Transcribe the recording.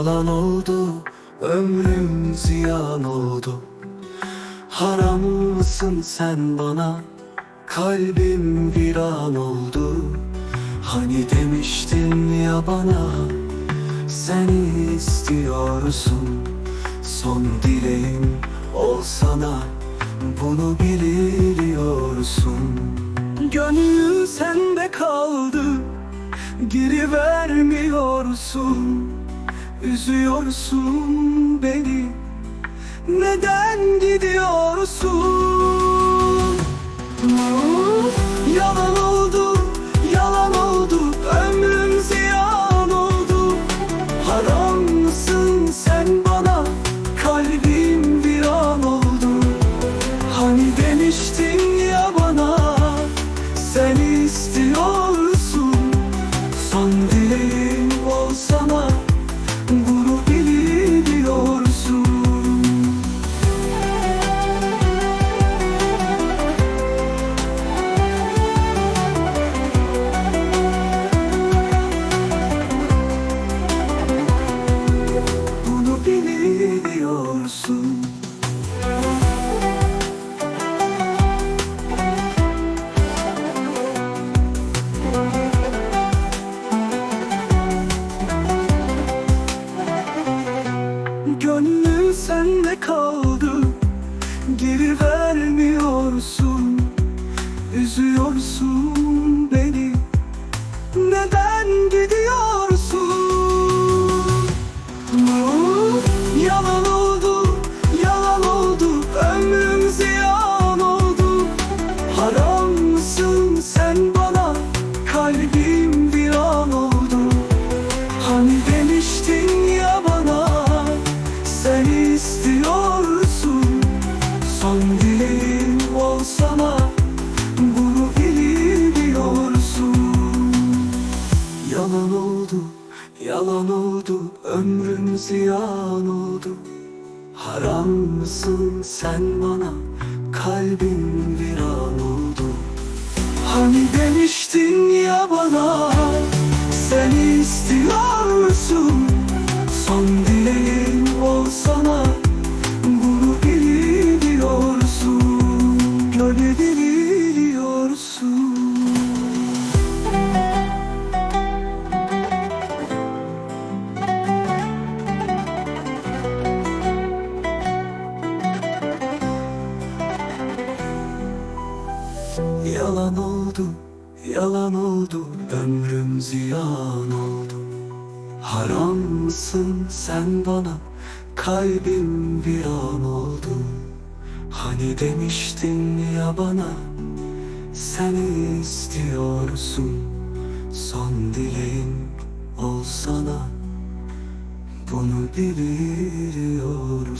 Yalan oldu ömrüm ziyan oldu. Haram mısın sen bana? Kalbim viran oldu. Hani demiştin ya bana Seni istiyorsun Son dileğim ol sana Bunu biliyorsun. Gönül sende kaldı Geri vermiyorsun. Üzüyorsun beni Neden gidiyorsun? Yalan Geri vermiyorsun Üzüyorsun beni Neden gidiyorsun? Yalan oldu, yalan oldu Ömrüm ziyan oldu. Haram mısın sen bana? Kalbim viran oldu. Hani demiştin ya bana Yalan oldu, yalan oldu Ömrüm ziyan oldu. Haram mısın sen bana? Kalbim bir an oldu. Hani demiştin ya bana Sen istiyorsun Son dileğim ol sana Bunu biliyorsun